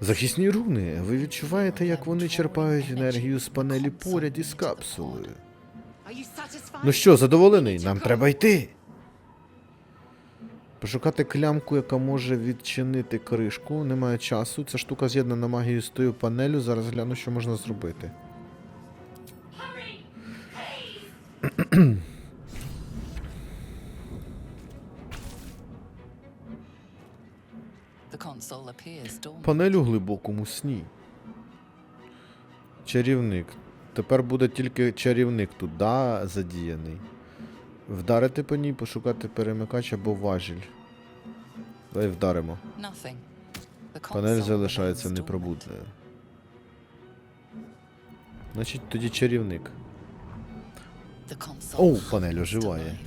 Захисні руни. Ви відчуваєте, як вони черпають енергію з панелі поряд із капсулою. Ну що, задоволений? Нам треба йти. Пошукати клямку, яка може відчинити кришку. Немає часу. Ця штука з'єднана магією з тою панелю. Зараз гляну, що можна зробити. Панель у глибокому сні. Чарівник. Тепер буде тільки чарівник тут, да, задіяний. Вдарити по ній, пошукати перемикач або важіль. Давай вдаримо. Панель залишається непробудною. Значить, тоді чарівник. Оу, панель оживає.